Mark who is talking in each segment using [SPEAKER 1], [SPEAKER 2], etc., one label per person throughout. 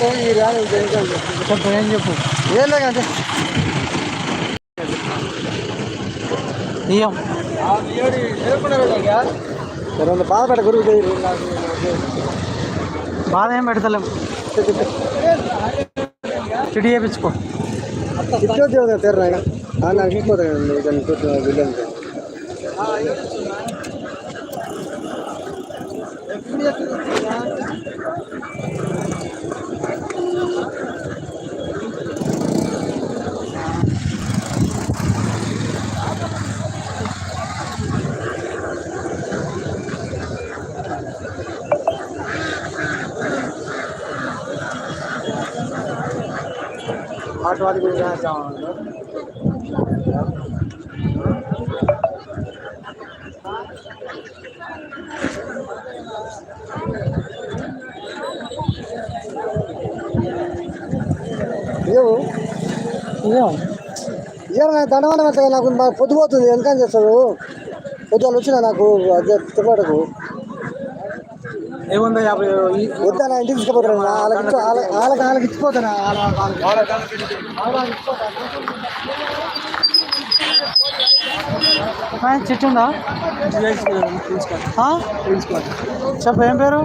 [SPEAKER 1] చెప్పు ఏం చెప్పు
[SPEAKER 2] ఏం లేదంటే
[SPEAKER 1] ఇయ్యం
[SPEAKER 2] బాధ పెట్ట గురువు
[SPEAKER 1] బాధ ఏం పెడతలేము చిడి చేయించుకో
[SPEAKER 2] ఇచ్చోద్యోగం తెర నాకు ఇచ్చిపోతాను దాన్ని విలన్ आशीर्वाद मिल
[SPEAKER 1] जाना
[SPEAKER 2] चाहूँगा లేవు ఏమన్నా దండవాడ నాకు నాకు పొద్దుపోతుంది ఎందుకని చేస్తారు వాళ్ళు వచ్చిన నాకు తిరుపతికు ఇంటికి తీసుకుపోతాను వాళ్ళకి వాళ్ళకి వాళ్ళకి ఇచ్చిపోతాను
[SPEAKER 1] చిట్టు ఉందా? చెప్పు ఏం పేరు?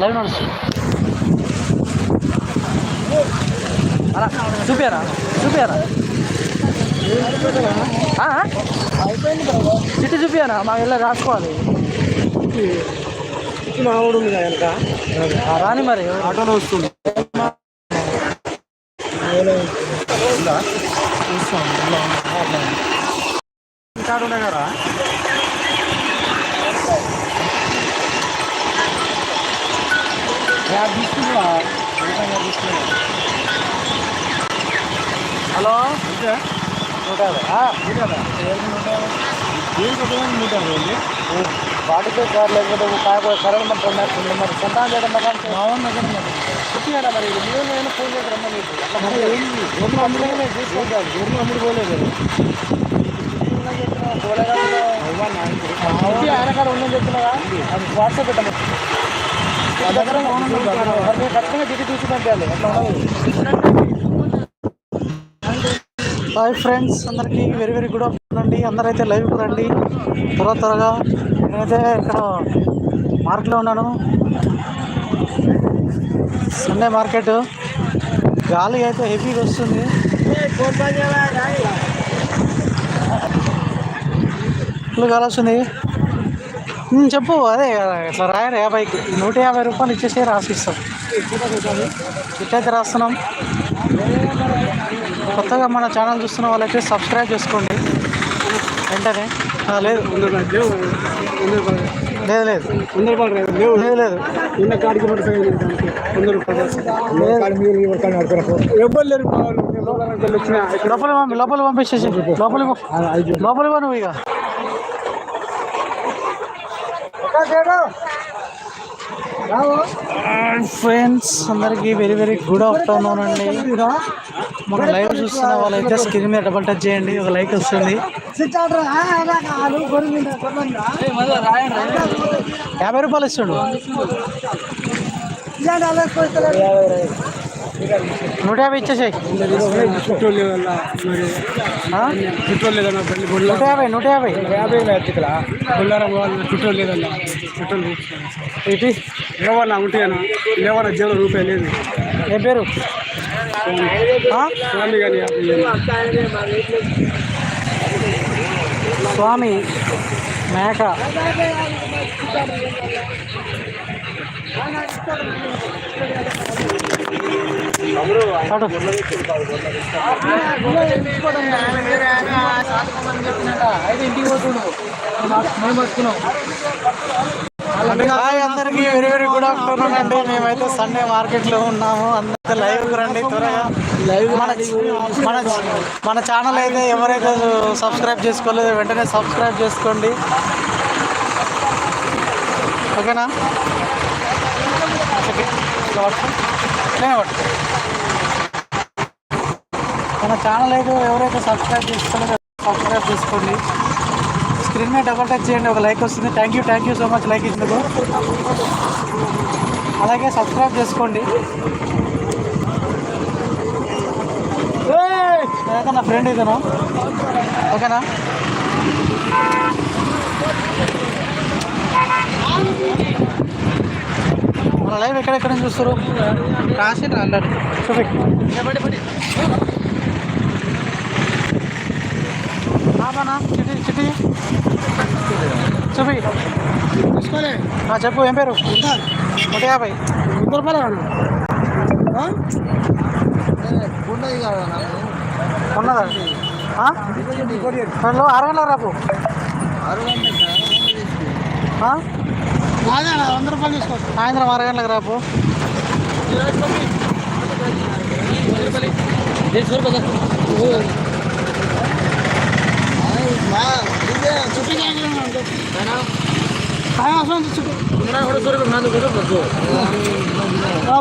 [SPEAKER 1] లైవ్ అలా చూపారా చూపారా చిట్టు చూపారా మా ఇళ్ళ రాసుకోవాలి.
[SPEAKER 2] మా ఆవిడ ఉంది వెనక.
[SPEAKER 1] ఆ, రాని మరి.
[SPEAKER 2] ఆటోలో వస్తుంది.
[SPEAKER 1] కాడు ఉన్నాయి కదా హలో? నూట యాభై ఆ, వాటికే సార్ లేకపోతే కాకపోతే సరే మరి కొన్నారు మరి సంతానం చేయడం కానీ పుట్టినాడా మరి? మీరు నేను ఫోన్ చేసి రమ్మని మరి? ఎన్ని అమ్ముడు తీసుకుంటాను ఎన్ని అమ్ముడు పోలేదు. ఆయన కాడ ఉందని చెప్తున్నాగా అది వాట్సాప్ పెట్టాము దగ్గర మరి ఖచ్చితంగా దిగి చూసి పంపించాలి. అట్లా ఉండదు. హాయ్ ఫ్రెండ్స్ అందరికీ వెరీ వెరీ గుడ్ ఆఫ్టర్నూన్ అండి. అందరైతే లైవ్కి రండి. త్వర త్వరగా నేనైతే ఇక్కడ మార్కెట్లో ఉన్నాను. సండే మార్కెట్ గాలి అయితే హెవీగా వస్తుంది. ఫుల్ గాలి వస్తుంది. చెప్పు అదే ఇట్లా రాయరు యాభైకి? నూట యాభై రూపాయలు ఇచ్చేసి రాసిస్తాం ఇట్లయితే రాస్తున్నాం. కొత్తగా మన ఛానల్ చూస్తున్న వాళ్ళైతే సబ్స్క్రైబ్ చేసుకోండి. వెంటనే. లేదు. లేదు లేదు. లేదు లేదు.
[SPEAKER 2] ఉన్న
[SPEAKER 1] లోపల పంపి లోపల పంపించేసి. లోపల లోపల పో నువ్వు ఇక. ఫ్రెండ్స్ అందరికీ వెరీ వెరీ గుడ్ ఆఫ్టర్నూన్ అండి. మన లైవ్ చూస్తున్న వాళ్ళైతే స్క్రీన్ మీద డబల్ టచ్ చేయండి ఒక లైక్ వస్తుంది. యాభై రూపాయలు ఇస్తుండు నూట యాభై ఇచ్చేసాయి
[SPEAKER 2] పెట్రోల్ లేదన్నా మరి పెట్రోల్ లేదన్నా బండి
[SPEAKER 1] నూట యాభై నూట యాభై
[SPEAKER 2] యాభై ఇక్కడ బొల్లారం వాళ్ళు పెట్రోల్ లేదన్నా పెట్రోల్
[SPEAKER 1] ఇటు
[SPEAKER 2] లేవన్నా ఉంటేనా? లేవన్నా జీరో రూపాయలు లేదు.
[SPEAKER 1] ఏం పేరు?
[SPEAKER 2] స్వామి మేక ఇంటికి లేదు.
[SPEAKER 1] మేము మేక హాయ్ అందరికీ వెరీ వెరీ గుడ్ ఆఫ్టర్నూన్ అండి. మేమైతే సండే మార్కెట్లో ఉన్నాము. అందరితో లైవ్ రండి త్వరగా. లైవ్ మన మన మన ఛానల్ అయితే ఎవరైతే సబ్స్క్రైబ్ చేసుకోలేదో వెంటనే సబ్స్క్రైబ్ చేసుకోండి. ఓకేనా. మన ఛానల్ అయితే ఎవరైతే సబ్స్క్రైబ్ చేసుకోలేదో సబ్స్క్రైబ్ చేసుకోండి. స్క్రీన్ మీద డబల్ టచ్ చేయండి. ఒక లైక్ వస్తుంది. Thank you thank you so much like ఇచ్చినందుకు. అలాగే సబ్స్క్రైబ్ చేసుకోండి. ఏదైతే నా ఫ్రెండ్ ఇతను ఓకేనా? మన లైవ్ ఎక్కడెక్కడ నుంచి చూస్తారు రాసి ఆల్రెడీ చూపి. ఆపనా చిటి చిటి
[SPEAKER 2] తీసుకోలే.
[SPEAKER 1] చెప్పు ఏం పేరు? నూట యాభై.
[SPEAKER 2] వంద రూపాయలు ఉన్నది కాదు
[SPEAKER 1] ఉన్నదా? ఆరు గంటల రాపు?
[SPEAKER 2] వంద రూపాయలు తీసుకోవచ్చు
[SPEAKER 1] సాయంత్రం ఆరు గంటలకు రాపు.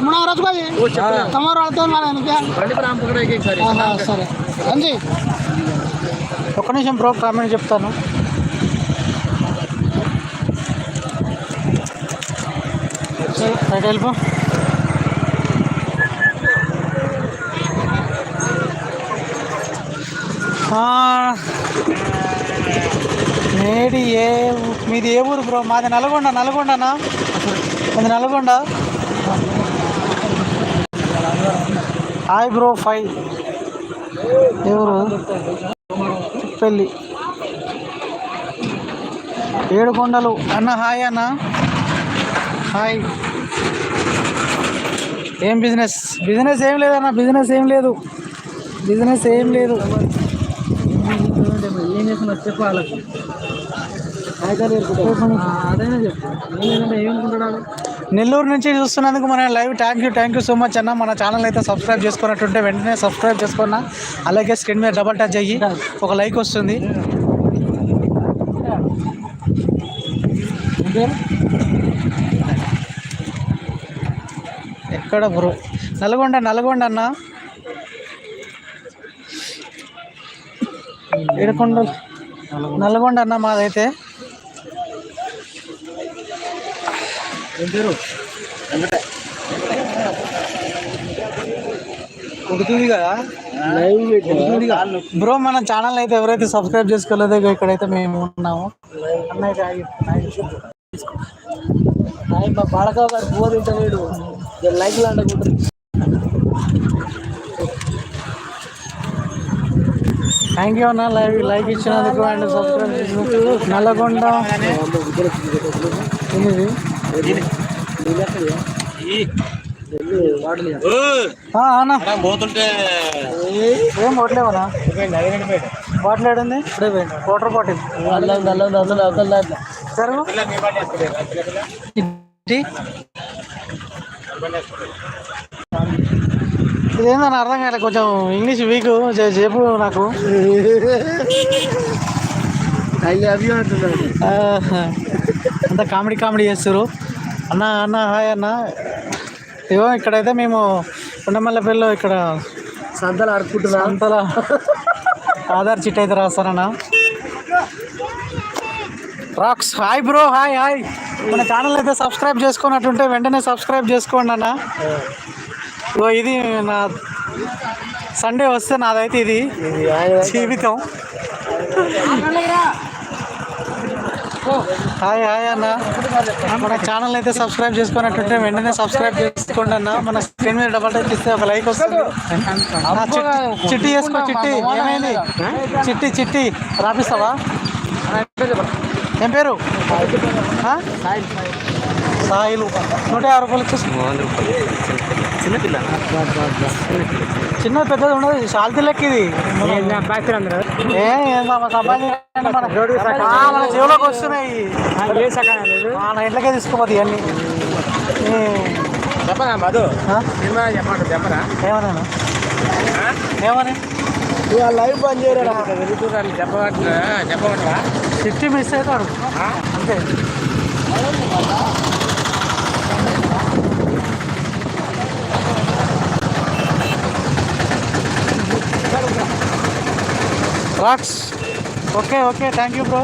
[SPEAKER 2] మునగ రసుబాయి తమరు సరే. అంజీ
[SPEAKER 1] ఒక్క నిమిషం బ్రో కామెంట్ చెప్తాను. రైట్ వెళ్ళిపో. ఆ, ఏడి ఏ మీది ఏ ఊరు బ్రో? మాది నల్గొండ నల్గొండనా? అది నల్గొండ. హాయ్ బ్రో ఫైవ్ ఎవరు పెళ్ళి ఏడు కొండలు అన్న హాయ్ అన్న. హాయ్. ఏం బిజినెస్? బిజినెస్ ఏం లేదన్న బిజినెస్ ఏం లేదు. బిజినెస్ ఏం లేదు.
[SPEAKER 2] ఏం చేస్తున్నారు చెప్పాలి వాళ్ళకి అదైనా చెప్పు ఏమనుకుంటాడు
[SPEAKER 1] నెల్లూరు నుంచి చూస్తున్నందుకు మన live thank you thank you so much అన్న. మన ఛానల్ అయితే సబ్స్క్రైబ్ చేసుకున్నట్టుంటే వెంటనే సబ్స్క్రైబ్ చేసుకున్నా. అలాగే స్క్రీన్ మీద డబల్ టచ్ అయ్యి ఒక లైక్ వస్తుంది. ఎక్కడ బ్రో నల్గొండ నల్గొండ అన్న. ఏడుకొండ నల్గొండ అన్న మాదైతే.
[SPEAKER 2] ఏం పేరు? ఉడుతుంది కదా?
[SPEAKER 1] బ్రో మన ఛానల్ అయితే ఎవరైతే సబ్స్క్రైబ్ చేసుకోలేదో ఇక్కడైతే మేము ఉన్నాము.
[SPEAKER 2] గారు లైక్
[SPEAKER 1] థ్యాంక్ యూ అన్న లైవ్ లైక్ ఇచ్చినందుకు అండ్ సబ్స్క్రైబ్ చేసినందుకు. నల్లగొండ.
[SPEAKER 3] పోతుంటే
[SPEAKER 1] ఏం కొట్టలేవనా బాటిల్ ఏడుంది? Water bottle. సరే ఇదేందని అర్థం కాలే కొంచెం ఇంగ్లీష్ వీక్ చెప్పు నాకు.
[SPEAKER 2] ఐ లవ్ యూ అంటున్నాడు.
[SPEAKER 1] ఆహా. అంతా కామెడీ కామెడీ చేస్తారు అన్న అన్న హాయ్ అన్న. ఇగో ఇక్కడైతే మేము ఉండమల్లపల్లిలో ఇక్కడ
[SPEAKER 2] సంతలు ఆడుకుంటున్నా.
[SPEAKER 1] అంతల ఆధార్ చిట్ అయితే రాస్తానన్న rocks hi bro hi hi. మన ఛానల్ అయితే సబ్స్క్రైబ్ చేసుకున్నట్టుంటే వెంటనే సబ్స్క్రైబ్ చేసుకోండి అన్న. ఇగో ఇది నా సండే వస్తే నాదైతే ఇది జీవితం. హాయ్ హాయ్ అన్న. మన ఛానల్ అయితే సబ్స్క్రైబ్ చేసుకున్నట్టుంటే వెంటనే సబ్స్క్రైబ్ చేసుకోండి అన్న. మన స్క్రీన్ మీద డబల్ టచ్ ఇస్తే ఒక లైక్ వస్తుంది. చిట్టి- చేసుకో చిట్టి. ఏమైంది? చిట్టి చిట్టి. రాపిస్తావా? ఏం పేరు? సాయిల్. నూట యాభై రూపాయలు ఇచ్చేసి
[SPEAKER 3] చిన్నపిల్ల.
[SPEAKER 1] చిన్న పెద్దది ఉండదు శాల్తీ లెక్క ఇది. మన ఆ, మన జీవులోకి వస్తున్నాయి. మన ఇంట్లోకే తీసుకోపోదు ఇవన్నీ. ఏ,
[SPEAKER 3] చెప్పనా మధు? సినిమా చెప్పండి చెప్పరా
[SPEAKER 1] ఏమన్నాను ఏమని?
[SPEAKER 2] లైవ్ బంద్ చేయరా?
[SPEAKER 1] మిస్ అవుతాడు. అంతే. Box okay okay thank you bro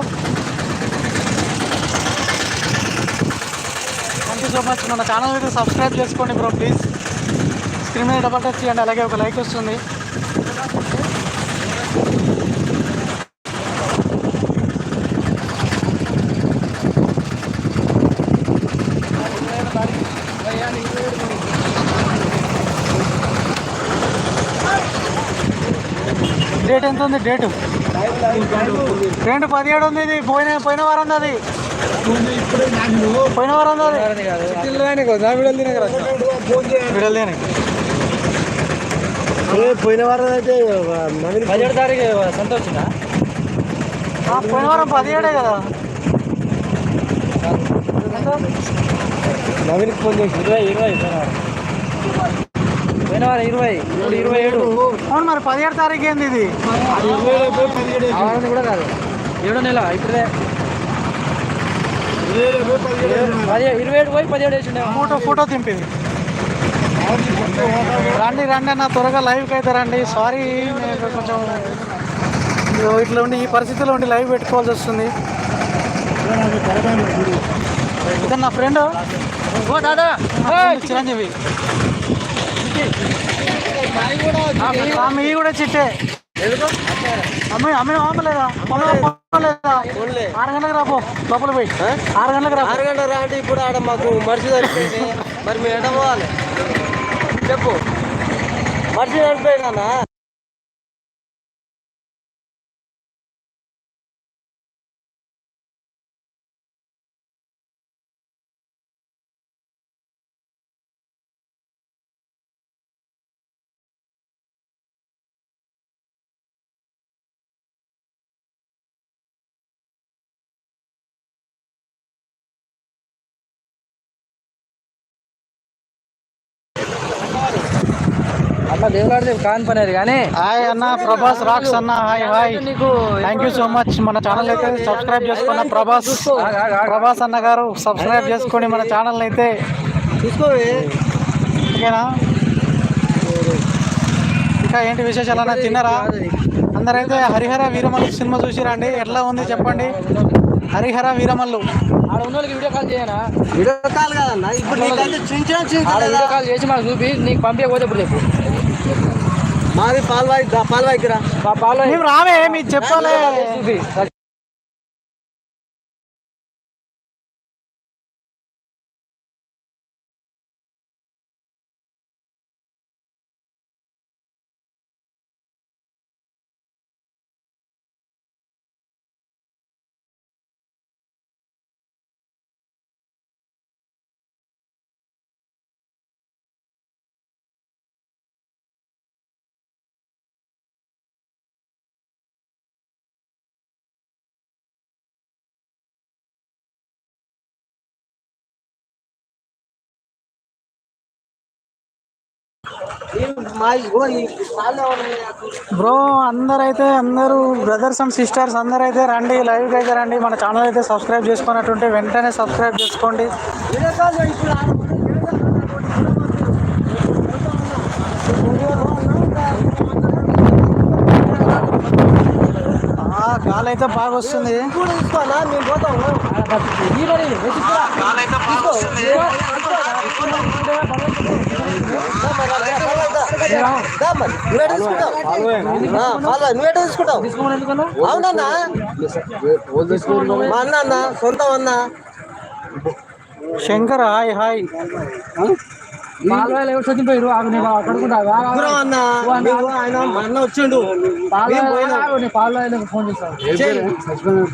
[SPEAKER 1] thank you so much మన ఛానల్ అయితే సబ్స్క్రైబ్ చేసుకోండి బ్రో ప్లీజ్ స్క్రీన్ మీద డబల్ టచ్ చేయండి అలాగే ఒక లైక్ వస్తుంది. డేట్ ఎంత ఉంది? డేటు? రెండు పదిహేడు ఉంది ఇది. పోయిన పోయిన వారం ఉంది అది. పోయిన వారం అది. విడలు దేనికి
[SPEAKER 2] పోయిన వారం అయితే
[SPEAKER 3] పదిహేడు తారీఖు సంత వచ్చిందా
[SPEAKER 1] ఆ, పోయిన వారం పదిహేడే కదా.
[SPEAKER 2] నవీన్కి ఫోన్ చేసి
[SPEAKER 3] ఇరవై ఇరవై పోయిన వారం ఇరవై ఇప్పుడు ఇరవై ఏడు.
[SPEAKER 1] అవును మరి పదిహేడు తారీఖు ఏంది ఇది?
[SPEAKER 3] కూడా కాదు ఏడో నెల ఇప్పుడే. ఇరవై ఏడు పోయి పదిహేడు వేసి ఉండే
[SPEAKER 1] ఫోటో ఫోటో తింపింది రండి రండి అన్న త్వరగా లైవ్కి అయితే రండి. సారీ నేను కొంచెం ఇట్లా ఉండి ఈ పరిస్థితిలో ఉండి లైవ్ పెట్టుకోవాల్సి వస్తుంది. ఇతను నా ఫ్రెండ్
[SPEAKER 3] ఓ దాదా.
[SPEAKER 1] చిరంజీవి. ఆమె కూడా చిట్టే. అమ్మ అమ్మ ఆపలేదా? ఆరు గంటలకు రాపో లోపల పోయి. ఆరు గంటలకు రా
[SPEAKER 2] ఆరు గంటల రా అంటే ఇప్పుడు ఆడ మాకు మనిషి సరిపోయింది మరి మేము ఎడ పోవాలి? చెప్పు. మనిషి
[SPEAKER 3] అట్లా దేవులాడితే కాని పని అది కానీ
[SPEAKER 1] హాయ్ అన్న ప్రభాస్ రాక్స్ అన్న హాయ్ హాయ్.
[SPEAKER 3] నీకు
[SPEAKER 1] థ్యాంక్ యూ సో మచ్ మన ఛానల్ అయితే సబ్స్క్రైబ్ చేసుకున్న ప్రభాస్. ప్రభాస్ అన్న గారు సబ్స్క్రైబ్ చేసుకోండి మన ఛానల్ అయితే
[SPEAKER 2] చూసుకోవి.
[SPEAKER 1] ఓకేనా? ఇంకా ఏంటి విశేషాలు అన్న? తిన్నారా? అందరైతే హరిహర వీరమల్లు సినిమా చూసిరండి. ఎట్లా ఉంది చెప్పండి? హరిహర వీరమల్లు.
[SPEAKER 3] ఆడ ఉన్న వాళ్ళకి వీడియో కాల్ చేయనా?
[SPEAKER 2] వీడియో కాల్ కాదన్న ఇప్పుడు
[SPEAKER 3] వీడియో కాల్ చేసి మాకు చూపి నీకు పంపించకపోతే ఇప్పుడు చెప్పు.
[SPEAKER 2] మాది పాల్వాయి పాల్వాయికి రా
[SPEAKER 1] రావే మీకు చెప్పాలి బ్రో అందరైతే అందరూ బ్రదర్స్ అండ్ సిస్టర్స్ అందరైతే రండి లైవ్కి అయితే రండి. మన ఛానల్ అయితే సబ్స్క్రైబ్ చేసుకున్నట్టుంటే వెంటనే సబ్స్క్రైబ్ చేసుకోండి.
[SPEAKER 2] వీడియో
[SPEAKER 1] గాలి అయితే బాగా వస్తుంది.
[SPEAKER 2] కూడా తీసుకోవాలా మేము పోతాము
[SPEAKER 3] ఈ మరి వెతుక్కురా.
[SPEAKER 2] నువ్వే తీసుకుంటావు.
[SPEAKER 3] తీసుకోమని ఎందుకన్నా?
[SPEAKER 2] అవునన్నా? మా అన్న అన్న సొంతం అన్న.
[SPEAKER 1] Shankar hi hi.
[SPEAKER 2] అన్న వచ్చిండు.
[SPEAKER 3] ఫోన్ చేస్తాను.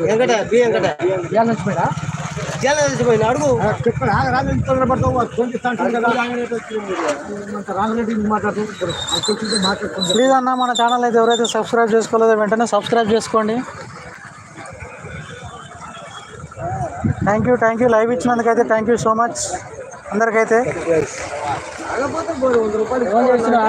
[SPEAKER 2] వెంకట బి వెంకట. అడుగు.
[SPEAKER 1] ప్లీజ్ అన్న మన ఛానల్ అయితే ఎవరైతే సబ్స్క్రైబ్ చేసుకోలేదో వెంటనే సబ్స్క్రైబ్ చేసుకోండి. Thank you thank you live ఇచ్చినందుకైతే thank you so much అందరికైతే.
[SPEAKER 3] ఫోన్ చేస్తున్నా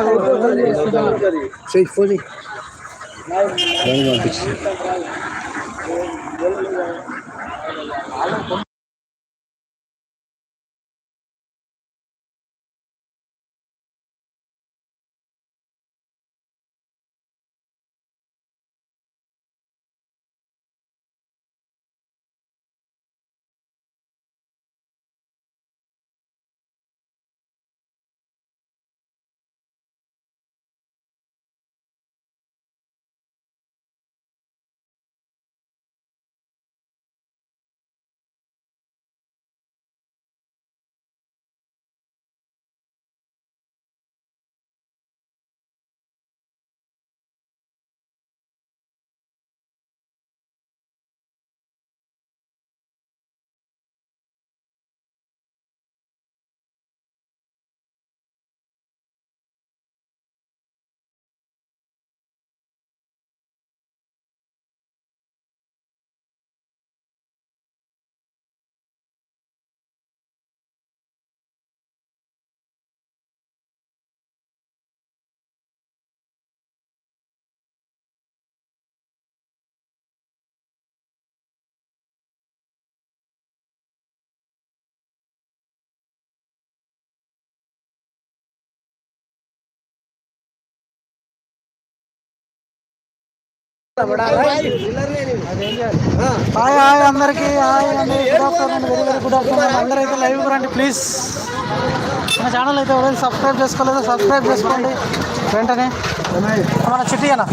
[SPEAKER 1] హాయ్ హాయ్. అందరికి. హాయ్ అండి. Good afternoon very very good afternoon అందరైతే లైవ్ రండి ప్లీజ్ మన ఛానల్ అయితే సబ్స్క్రైబ్ చేసుకోలేదో సబ్స్క్రైబ్ చేసుకోండి. వెంటనే మన చిట్టి అన్న.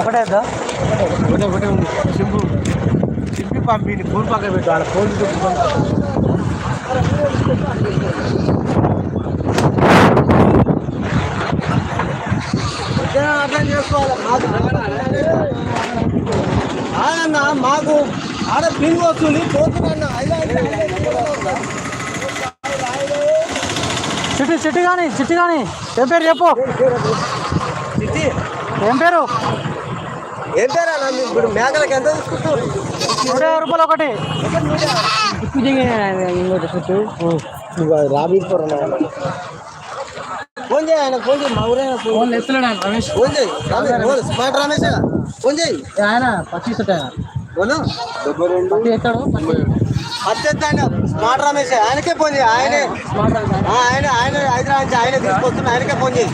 [SPEAKER 1] ఒకటే
[SPEAKER 3] ఒకటే ఒకటే ఉంది. సింపు సింపి పంపింది ఫోన్ పక్కన పెట్టు ఆడ ఫోన్
[SPEAKER 2] ఆడన్న మాకు ఆడ పింగ్ వస్తుంది పోతున్నా
[SPEAKER 1] చిట్టి చిట్టి కానీ చిట్టి కానీ ఏం పేరు చెప్పు ఏం పేరు
[SPEAKER 2] ఏం పేరా ఇప్పుడు మేకలకి ఎంత తీసుకుంటారు
[SPEAKER 1] నూట యాభై రూపాయలు ఒకటి
[SPEAKER 2] ఫోన్ చేయి ఆయన ఫోన్ చేయి మా ఊరైనా ఫోన్
[SPEAKER 3] రమేష్.
[SPEAKER 2] ఫోన్ చేయి. రమేష్, స్మార్ట్ రమేష్ ఫోన్ చేయి.
[SPEAKER 3] ఆయన పచ్చిస్
[SPEAKER 2] అత్యంత స్మార్ట్ రమేష్ ఆయనకే ఫోన్ చేయి. ఆయనే ఆయన. ఆయన హైదరాబాద్ నుంచి ఆయనే తీసుకొస్తున్నా ఆయనకే ఫోన్ చేయి.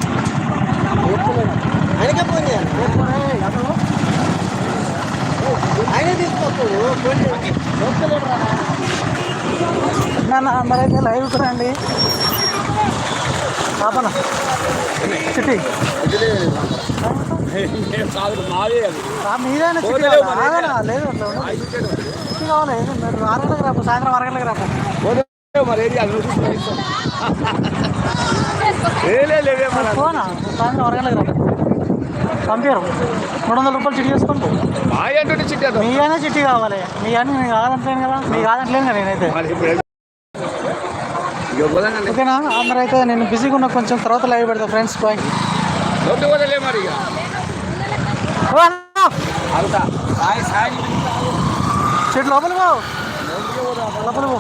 [SPEAKER 2] ఆయనకే ఫోన్ చేయాలి ఆయనే తీసుకొస్తాడు. ఫోన్ చేయి.
[SPEAKER 1] అందరైతే లైవ్కి రండి పాపన చిట్టి. చిట్టి కావాలా? ఆగనా? లేదు. చిట్టి ఆరు సాయంత్రం ఆరు గంటలకు రాపు పోనా? సాయంత్రం ఆరు గంటలకు రాపు. పంపారు మూడు వందల రూపాయలు చిట్టి చేసుకోండి. మీ అయినా చిట్టి కావాలి. మీ అని నేను కాదంటలేను కదా. మీ కాదంటలేను కదా నేనైతే. ఓకేనా? అందరూ అయితే నేను బిజీగా ఉన్నా కొంచెం తర్వాత లైవ్ పెడతా ఫ్రెండ్స్. బాయ్! చెట్టు లోపల పో. లోపల పో.